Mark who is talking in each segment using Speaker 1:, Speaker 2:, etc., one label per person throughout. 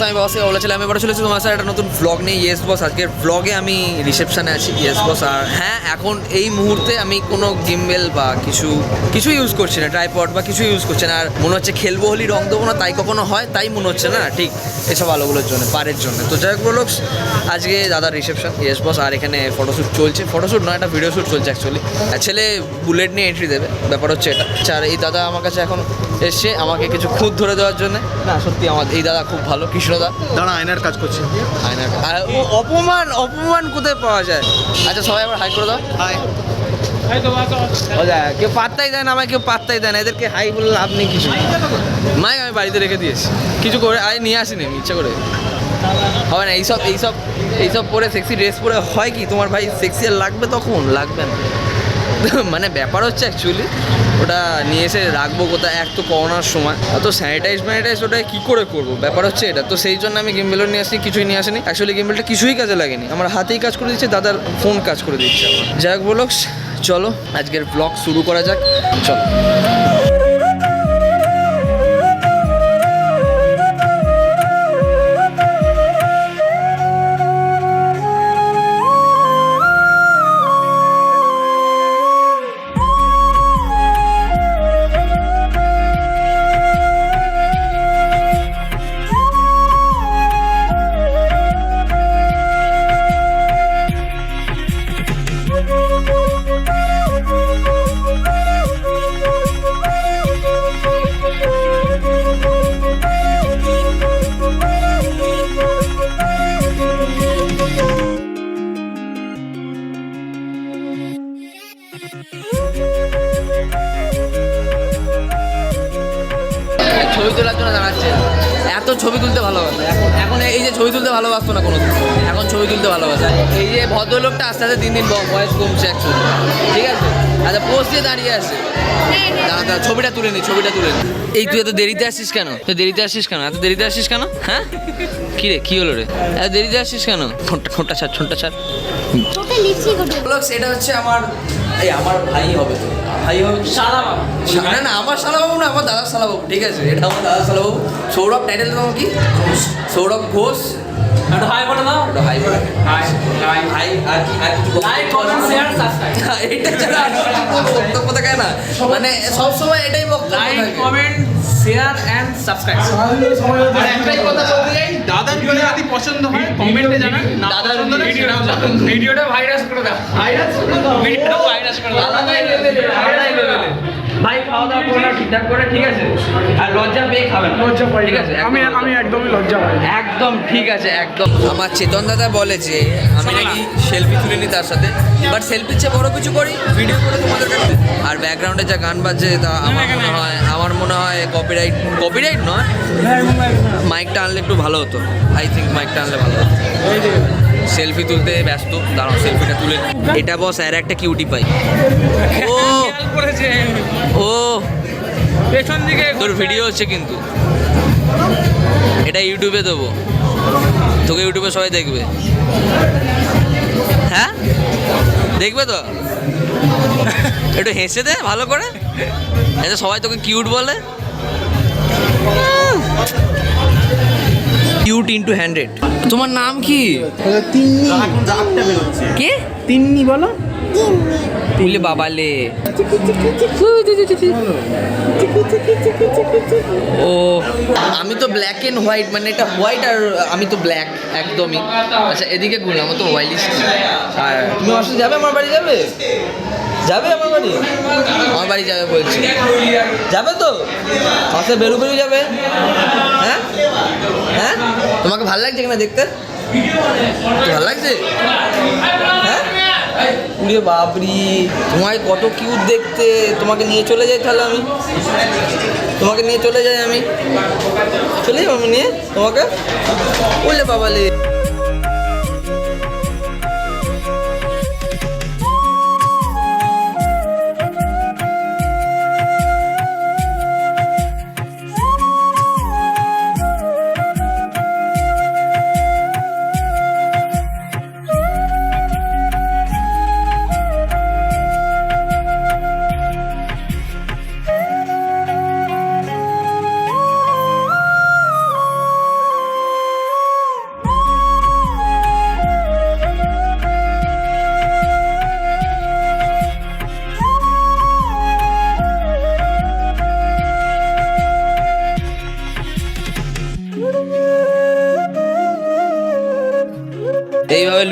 Speaker 1: Blogs আমি বাবা থেকে বলেছিলাম আমি এবার চলেছি তোমার সাথে একটা নতুন ব্লগ নিয়ে। ইয়েস বস আজকের ব্লগে আমি রিসেপশনে আছি। ইয়েস বস আর হ্যাঁ এখন এই মুহূর্তে আমি কোনো গিমবেল বা কিছু কিছু ইউজ করছি না ট্রাইপড বা কিছু ইউজ করছি না। আর মনে হচ্ছে খেলব হলি রং দেবো না তাই কখনো হয় তাই মনে হচ্ছে না ঠিক এসব আলোগুলোর জন্য পারের জন্য। তো যাই হোক ব্লগস আজকে দাদার রিসেপশন ইয়েস বস আর এখানে ফটোশ্যুট চলছে। ফটোশ্যুট নয় একটা ভিডিও শ্যুট চলছে অ্যাকচুয়ালি ছেলে বুলেট নিয়ে এন্ট্রি দেবে ব্যাপার হচ্ছে এটা। আচ্ছা, আর এই দাদা আমার কাছে এখন এসছে আমাকে কিছু খুদ ধরে দেওয়ার জন্য। না সত্যি আমার এই দাদা খুব ভালো কৃষ্ণদা
Speaker 2: দাঁড়া আয়নার কাজ করছি।
Speaker 1: আয়নার আর অপমান অপমান কোথায় পাওয়া যায়? আচ্ছা সবাই আবার হাই করে দাও।
Speaker 2: হাই
Speaker 1: কেউ পাত্তাই দেয় না আমায় কেউ পাত্তাই দেয় না এদেরকে হাই বলে লাভ নেই কিছু। মাইক আমি বাড়িতে রেখে দিয়েছি। কিছু করে আরে নিয়ে আসিনি আমি ইচ্ছা করে। হবে না এইসব এইসব এইসব পরে সেক্সি ড্রেস পরে হয় কি? তোমার ভাই সেক্সি আর লাগবে তখন? লাগবে না। মানে ব্যাপার হচ্ছে অ্যাকচুয়ালি ওটা নিয়ে এসে রাখব কোথায়? এক তো করোনার সময়। তো স্যানিটাইজ ম্যানিটাইজ ওটা কী করে করব? ব্যাপার হচ্ছে এটা। তো সেই জন্য আমি গেমবেলও নিয়ে আসি কিছুই নিয়ে আসিনি। অ্যাকচুয়ালি গেমবেলটা কিছুই কাজে লাগেনি। আমার হাতেই কাজ করে দিচ্ছে, দাদার ফোন কাজ করে দিচ্ছে যাই হোক বলো চলো, আজকের ব্লগ শুরু করা যাক। চলো। ছবি তোলার জন্য দাঁড়াচ্ছে এত ছবি তুলতে ভালোবাসে। এখন এখন এই যে ছবি তুলতে ভালোবাসতো না কোনো এখন ছবি তুলতে ভালোবাসে। এই যে ভদ্রলোকটা আস্তে আস্তে দিন দিন বয়স কমছে অ্যাকচুয়ালি ঠিক আছে? আচ্ছা পোস্ট দিয়ে দাঁড়িয়ে আছে। দাঁড়া ছবিটা তুলে নি ছবিটা তুলে নি। এই তুই এত দেরিতে আসিস কেন? তুই দেরিতে আসিস কেন? এত দেরিতে আসিস কেন? হ্যাঁ? কি রে কি হলো রে? এত দেরিতে আসিস কেন? ঠোঁটটা ঠোঁটটা ছাড় ঠোঁটটা ছাড়। এটা হচ্ছে আমার এই আমার ভাই হবে তো। ভাই হবে সাদা বাবু। না না আমার সাদা বাবু না আমার দাদার সাদা বাবু। ঠিক আছে এটা আমার দাদার সাদা বাবু। সৌরভ টাইটেল নাম কি? সৌরভ ঘোষ।
Speaker 3: একটু হাই বলে দাও
Speaker 1: ওটা হাই বলে
Speaker 3: হাই হাই
Speaker 1: হাই আর কি আর কিছু
Speaker 3: লাইক কমেন্ট শেয়ার সাবস্ক্রাইব
Speaker 1: এটা ছাড়া আর কিছু বক্তব্য থাকে না মানে সব সময় এটাই বক্তব্য
Speaker 3: like comment share and subscribe আর একটাই কথা বলতে চাই দাদার যদি যদি পছন্দ হয় কমেন্টে জানান জানান ভিডিওটা ভাইরাস করে দাও ভাইরাস করে দাও ভিডিওটা ভাইরাস করে দাও ভাই খাওয়া দাওয়া করে ঠিকঠাক করে ঠিক আছে? আর লজ্জা পেয়ে খাবেন লজ্জা পাই ঠিক আছে
Speaker 4: আমি আমি একদমই লজ্জা পাই
Speaker 1: একদম ঠিক আছে একদম। আমার চেতন দাদা বলে যে আমি নাকি সেলফি তুলে নিই তার সাথে। বাট সেলফির চেয়ে বড় কিছু করি ভিডিও করে তোমাদের কাছে। আর ব্যাকগ্রাউন্ডে যা গান বাজছে তা আমার মনে হয় আমার মনে হয় কপিরাইট কপিরাইট নয়। মাইকটা আনলে একটু ভালো হতো। আই থিঙ্ক মাইকটা আনলে ভালো হতো। সেলফি তুলতে ব্যস্ত। দাঁড়াও সেলফিটা তুলে এটা বস আর একটা কিউটি পাই ও! ও!
Speaker 3: পেছন দিকে
Speaker 1: তোর ভিডিও হচ্ছে কিন্তু। এটা ইউটিউবে দেবো। তোকে ইউটিউবে সবাই দেখবে। হ্যাঁ? দেখবে তো? একটু হেসে দে ভালো করে। এতে সবাই তোকে কিউট বলে? কিউট ইন্টু হান্ড্রেড তোমার নাম কি? কে?
Speaker 4: তিন্নি বলো।
Speaker 1: তুলে বাবালে। ও আমি তো ব্ল্যাক এন্ড হোয়াইট মানে এটা হোয়াইট আর আমি তো ব্ল্যাক একদমই। আচ্ছা এদিকে ঘুরলাম আমার তো মোবাইলিস আর তুমি আমার যাবে আমার বাড়ি যাবে? যাবে আমার বাড়ি? আমার বাড়ি যাবে বলছি। যাবে তো? সাথে বেরু বেরু যাবে। হ্যাঁ? হ্যাঁ? তোমাকে ভালো লাগছে কিনা দেখতে? ভালো লাগছে? হ্যাঁ? উড়ে বাবরি তোমায় কত কিউট দেখতে। তোমাকে নিয়ে চলে যাই তাহলে আমি। তোমাকে নিয়ে চলে যাই আমি। চলে যাব আমি নিয়ে তোমাকে? বললে বাবালে।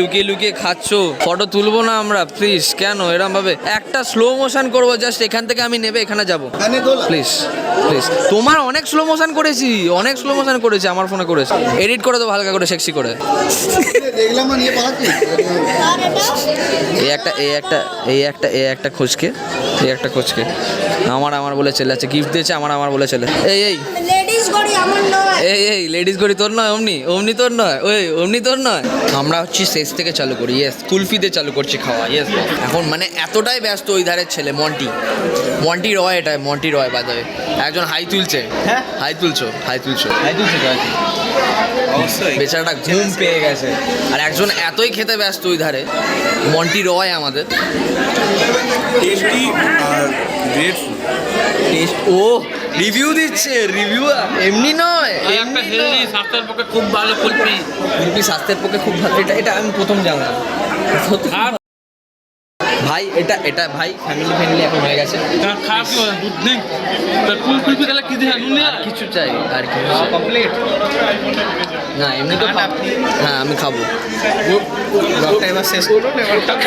Speaker 1: লুকিয়ে লুকিয়ে খাচ্ছ? ফটো তুলবো না আমরা প্লিজ কেন? এরম ভাবে একটা স্লো মোশন করব জাস্ট এখান থেকে আমি নেবে এখানে যাব। প্লিজ প্লিজ তোমার অনেক স্লো মোশন করেছি অনেক স্লো মোশন করেছি আমার ফোনে করেছি। এডিট করে দেবো হালকা করে সেক্সি করে। এই একটা এই একটা এই একটা এই একটা খোঁজকে এই একটা খোঁজকে। আমার আমার বলে চলে যাচ্ছে গিফট দিয়েছে আমার আমার বলে চলে এই এই। এই এই লেডিস গড়ি তোর নয় অমনি অমনি তোর নয় ওই অমনি তোর নয়। আমরা হচ্ছে শেষ থেকে চালু করি ইয়েস কুলফিতে চালু করছি খাওয়া ইয়েস এখন মানে এতটাই ব্যস্ত ওই ধারের ছেলে মন্টি মন্টি রয় এটা মন্টি রয় বাদে একজন হাই তুলছে। হ্যাঁ? হাই তুলছো হাই তুলছো। হাই তুলছো
Speaker 2: অবশ্যই।
Speaker 1: বেচারাটা ঘুম পেয়ে গেছে। আর একজন এতই খেতে ব্যস্ত ওই ধারে মন্টি রয় আমাদের।
Speaker 2: টেস্টি আর গ্রেট
Speaker 1: টেস্ট ও! রিভিউ দিচ্ছে রিভিউ এমনি নয়
Speaker 3: একটা হেলদি স্বাস্থ্যের পক্ষে খুব ভালো কুলপি
Speaker 1: কুলপি স্বাস্থ্যের পক্ষে খুব ভালো এটা এটা আমি প্রথম জানলাম।
Speaker 3: আর
Speaker 1: ভাই এটা এটা ভাই ফ্যামিলি ফ্যামিলি এখন হয়ে গেছে। আর কিছু চাই আর কি কমপ্লিট না এমনি তো হ্যাঁ আমি খাব।
Speaker 2: ব্লগটা এবার শেষ করুন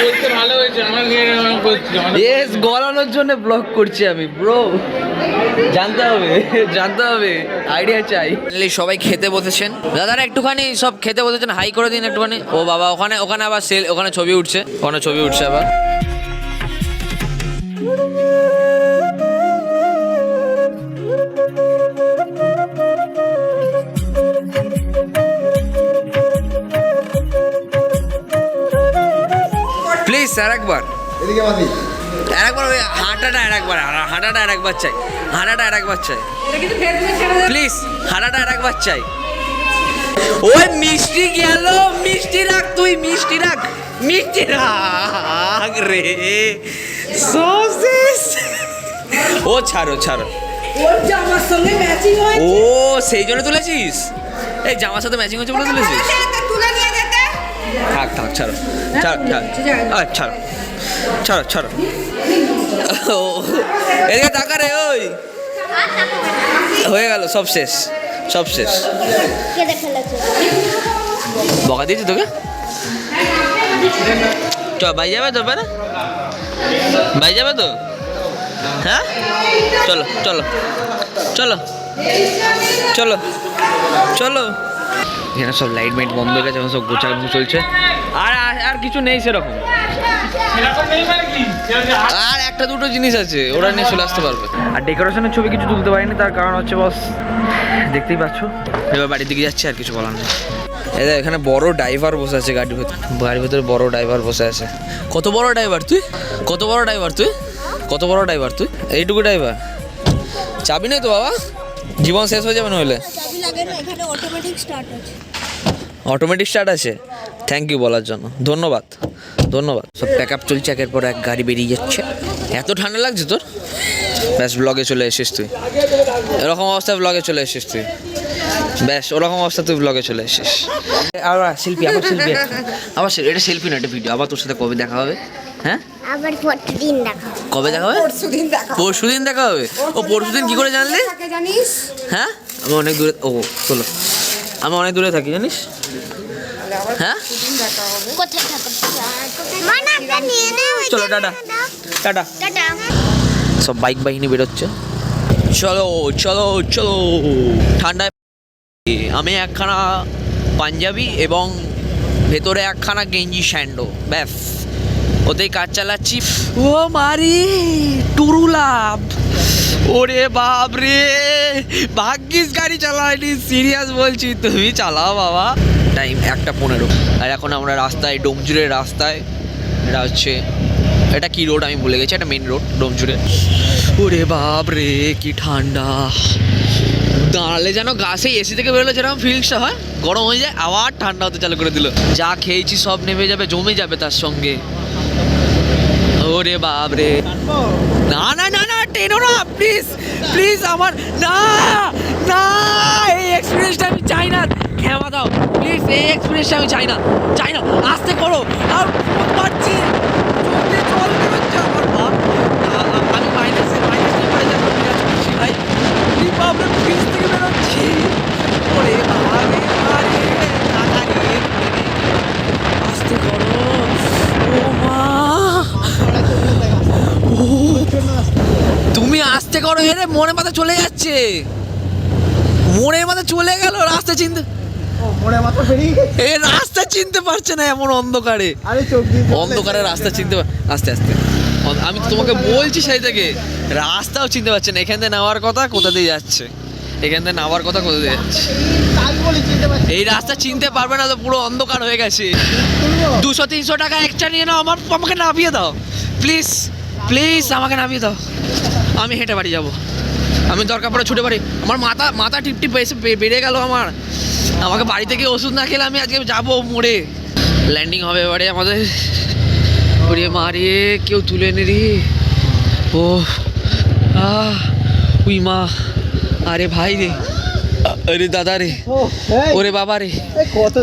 Speaker 3: বলতে ভালো হয়েছে আমার নিয়ে বলছি
Speaker 1: ইয়েস গলানোর জন্য ব্লগ করছি আমি ব্রো জানতে হবে জানতে হবে আইডিয়া চাই। সবাই খেতে বসেছেন। দাদারা একটুখানি সব খেতে বসেছেন হাই করে দিন একটুখানি। ও বাবা ওখানে ওখানে আবার সেল ওখানে ছবি উঠছে। ওখানে ছবি উঠছে আবার। প্লিজ স্যার একবার।
Speaker 5: এদিকে বাদি
Speaker 1: আরেকবার ওই হাঁটাটা আরেকবার হা- হাঁটাটা চাই। হাঁটাটা আরেকবার চাই। প্লিজ হাঁটাটা আরেকবার চাই। ওই মিষ্টি গেল মিষ্টি রাখ তুই মিষ্টি রাখ। মিষ্টি রাখ রে। সসেস ও ছাড়ো ছাড়ো।
Speaker 4: ওর জামার সঙ্গে ম্যাচিং
Speaker 1: ও সেই জন্য তুলেছিস? এই জামার সাথে ম্যাচিং হচ্ছে বলে তুলেছিস?
Speaker 4: তুলে নিয়ে যেতে।
Speaker 1: থাক থাক ছাড়ো। ছাড়ো ছাড়ো। আয়, ছাড়ো। ছাড়ো ছাড়ো। এদিকে তাকা রে ওই। হয়ে গেল সব শেষ সব শেষ। বকা দিয়েছি তোকে? চ বাই যাবে তো বাই যাবে তো? হ্যাঁ? চলো চলো চলো চলো চলো। এখানে সব লাইট মাইট বন্ধ হয়ে গেছে এখন সব গোছানো চলছে। আর আর- কিছু নেই সেরকম।
Speaker 3: মানে
Speaker 1: আর একটা দুটো জিনিস আছে ওরা নিয়ে চলে আসতে পারবে। আর ডেকোরেশনের ছবি কিছু তুলতে পারিনি তার কারণ হচ্ছে বস দেখতেই পাচ্ছ? এবার বাড়ির দিকে যাচ্ছে আর কিছু বলার নেই। এই দেখ, এখানে বড় ড্রাইভার বসে আছে গাড়ির ভেতর গাড়ির ভিতরে বড় ড্রাইভার বসে আছে। কত বড় ড্রাইভার তুই? কত বড় ড্রাইভার তুই? কত বড় ড্রাইভার তুই? এইটুকু ড্রাইভার। চাবি নেই তো বাবা? জীবন শেষ হয়ে যাবে নইলে
Speaker 6: না এখানে অটোমেটিক স্টার্ট আছে।
Speaker 1: অটোমেটিক স্টার্ট আছে? থ্যাংক ইউ বলার জন্য। ধন্যবাদ। ধন্যবাদ। সব প্যাক আপ চলছে একের পর এক গাড়ি বেরিয়ে যাচ্ছে। এত ঠান্ডা লাগছে তোর? ব্যাস ব্লগে চলে এসেছিস তুই। এরকম অবস্থায় ব্লগে চলে এসিস তুই। ব্যাস ওরকম অবস্থা তুই ব্লগে চলে এসেছিস। আবার শিল্পী আবার শিল্পী আবার শিল্পী এটা শিল্পী না এটা ভিডিও আবার তোর সাথে কবে দেখা হবে? হ্যাঁ?
Speaker 6: আবার প্রতিদিন দেখা
Speaker 1: কবে দেখা হবে?
Speaker 4: পরশু দিন দেখা
Speaker 1: পরশু দিন দেখা হবে? ও পরশু দিন কী করে জানলে?
Speaker 4: থাকে জানিস?
Speaker 1: হ্যাঁ? আমি অনেক দূরে ও চলো। আমি অনেক দূরে থাকি জানিস? হ্যাঁ? চলো টাটা। টাটা।
Speaker 6: টাটা।
Speaker 1: সব বাইক বাহিনী বেরোচ্ছে। চলো চলো চলো। ঠান্ডায় আমি একখানা পাঞ্জাবি এবং ভেতরে একখানা গেঞ্জি স্যান্ডো ব্যাস। ওতেই কাজ চালাচ্ছি। ও মারি টুরু লাভ। ওরে বাপ রে ভাগ্যিস গাড়ি চালায়নি সিরিয়াস বলছি তুমি চালাও বাবা। টাইম একটা পনেরো আর এখন আমরা রাস্তায় ডোমজুরের রাস্তায় এটা হচ্ছে এটা কি রোড আমি ভুলে গেছি একটা মেন রোড ডোমজুরে ওরে বাপ রে, কি ঠান্ডা। দাঁড়ালে যেন গাছে এসি থেকে বেরোলে, যেরকম ফিলসটা হয়। গরম হয়ে যায়, আবার ঠান্ডা হতে চালু করে দিল। যা খেয়েছি সব নেমে যাবে, জমে যাবে তার সঙ্গে। ওরে বাপ রে। না না না না, টেনো না প্লিজ প্লিজ আমার, না না, এই এক্সপিরিয়েন্সটা আমি চাই না। ক্ষমা দাও প্লিজ এই এক্সপিরিয়েন্সটা আমি চাই না চাই না, আস্তে করো, আর পারছি চলতে জল বেরোচ্ছে আমার বাপ আ- আ- আমি মাইনাসে মাইনাসে পড়ে যাব বিরাজ করছি ভাই কি প্রবলেম ফ্রিজ থেকে বেরোচ্ছি ওরে বাবা রে বাবা রে, কাকা রে, আস্তে আসতে করো হেরে মনে মাথা চলে যাচ্ছে। মনের মাথা চলে গেল রাস্তা চিনতে। এ রাস্তা চিনতে পারছে না এমন অন্ধকারে। অন্ধকারে রাস্তা চিনতে আস্তে আস্তে। আমি তো তোমাকে বলছি সেই থেকে রাস্তাও চিনতে পারছে না। এখান থেকে নেওয়ার কথা কোথা দিয়ে যাচ্ছে? এখান থেকে নেওয়ার কথা কোথা দিয়ে যাচ্ছে? এই রাস্তা চিনতে পারবে না তো পুরো অন্ধকার হয়ে গেছে। দুশো তিনশো টাকা এক্সট্রা নিয়ে নাও আমার আমাকে নামিয়ে দাও। প্লিজ প্লিজ আমাকে নামিয়ে দাও। আমি হেঁটে বাড়ি যাব। আমি দরকার পড়ে ছুটে বাড়ি। আমার মাথা মাথা টিপ টিপ এসে বেড়ে গেল আমার। আমাকে বাড়ি থেকে ওষুধ না খেলে আমি আজকে যাব মোড়ে ল্যান্ডিং হবে এবারে আমাদের। ওরে মারিয়ে কেউ তুলে নে রে। ও আহ উই মা। আরে ভাই রে। আরে দাদা রে। ওরে বাবা রে।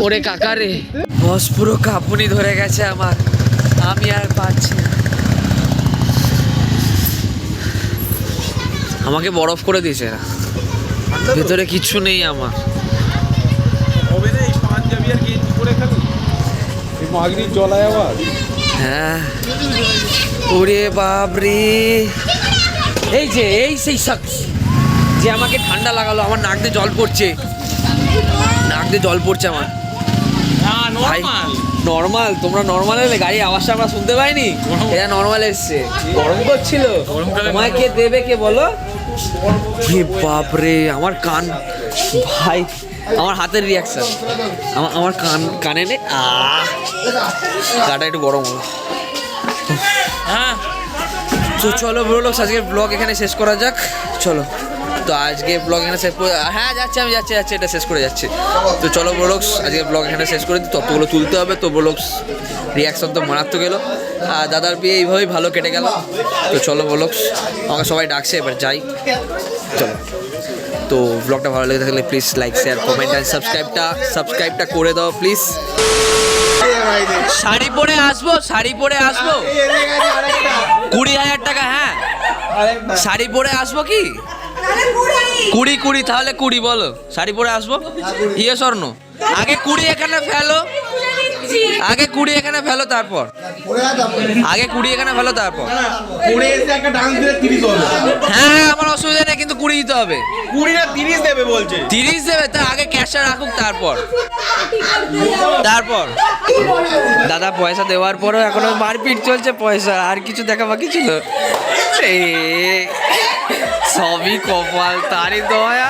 Speaker 1: ওরে কাকা রে। বস পুরো কাঁপুনি ধরে গেছে আমার। আমি আর পাচ্ছি আমাকে বরফ করে দিয়েছে এরা। ভেতরে কিচ্ছু নেই আমার। হ্যাঁ। ওরে বাপরে। এই যে এই সেই শখস যে আমাকে ঠান্ডা লাগালো আমার নাক দিয়ে জল পড়ছে। নাক দিয়ে জল পড়ছে আমার। নর্মাল তোমরা নর্মাল এলে গাড়ি আওয়াজটা আমরা শুনতে পাইনি? এটা নর্মাল এসছে। গরম করছিল। তোমায় কে দেবে কে বলো? হে বাপ আমার কান, ভাই, আমার হাতের রিয়াকশন আমার আমার কান, কানে নে গাটা একটু গরম হলো। হ্যাঁ। তো চলো ব্রোলক্স আজকে ব্লগ এখানে শেষ করা যাক। চলো। তো আজকে ব্লগ এখানে শেষ করে হ্যাঁ যাচ্ছি আমি, যাচ্ছি যাচ্ছি, এটা শেষ করে যাচ্ছি। তো চলো ব্রোলক্স আজকে ব্লগ এখানে শেষ করে। দিই ততগুলো তুলতে হবে। তো ব্রোলক্স রিয়াকশন তো মারাত্মক গেলো আর দাদার বিয়ে এইভাবেই ভালো কেটে গেল। তো চলো ব্রোলক্স আমাকে সবাই ডাকছে, এবার যাই। চলো। তো ব্লগটা ভালো লেগে থাকলে please like share comment and সাবস্ক্রাইবটা সাবস্ক্রাইবটা করে দাও প্লিজ শাড়ি পরে আসব, শাড়ি পরে আসব। কুড়ি হাজার টাকা হ্যাঁ। শাড়ি পরে আসব কি? কুড়ি কুড়ি, তাহলে কুড়ি বলো। শাড়ি পরে আসব? ইয়ে স্বর্ণ। আগে কুড়ি এখানে ফেলো। আগে কুড়ি এখানে ফেলো তারপর। আগে কুড়ি এখানে ফেলো তারপর।
Speaker 2: পরে এসে একটা ডান্স দিলে তিরিশ হবে।
Speaker 1: হ্যাঁ হ্যাঁ আমার অসুবিধা নেই কিন্তু কুড়ি দিতে হবে।
Speaker 2: কুড়ি না তিরিশ দেবে বলছে।
Speaker 1: তিরিশ দেবে তা আগে ক্যাশটা রাখুক তারপর। তারপর। দাদা পয়সা দেওয়ার পরেও এখনও মারপিট চলছে পয়সা আর কিছু দেখা বাকি ছিল এ সবই কপাল তারই দয়া।